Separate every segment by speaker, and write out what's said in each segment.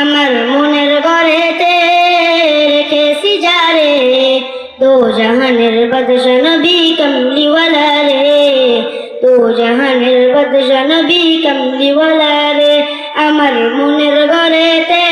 Speaker 1: আমার মনের ঘরেতে রেখেছি যারে। দো জাহানের বাদশা নবী কমলিওয়ালা রে। দো জাহানের বাদশা নবী কমলিওয়ালা রে। আমার মনের ঘরেতে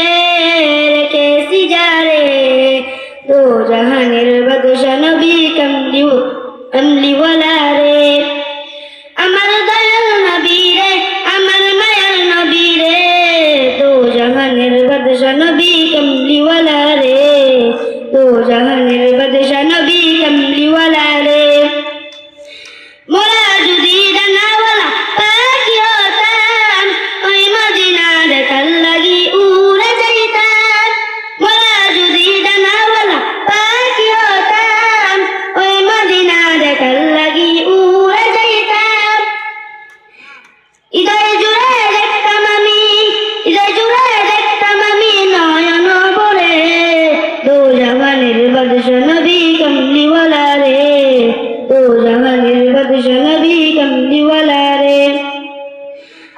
Speaker 1: জাহানের বাদশা নবী কমলিওয়ালা রে।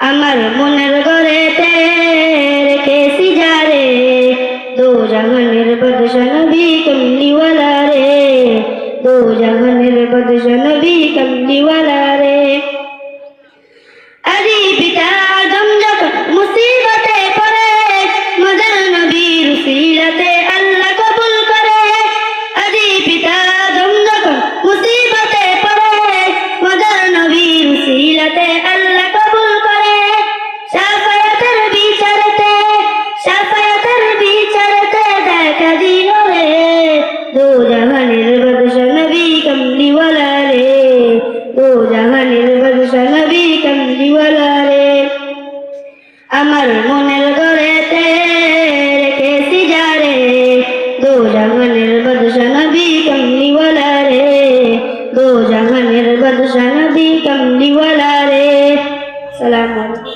Speaker 1: আমার মনের ঘরেতে রেখেছি যারে দো জাহানের বাদশা নবী কমলিওয়ালা রে। দো জাহানের বাদশা নবী কমলিওয়ালা রে। আদি পিতা আদম যখন মুসিবতে পড়ে, মজার নবীর সিরাতে আল্লাহ পিতা আদম নবী কমলিওয়ালা রে দো জাহানের বাদশা নবী কমলিওয়ালা রে সালাম আলাইকুম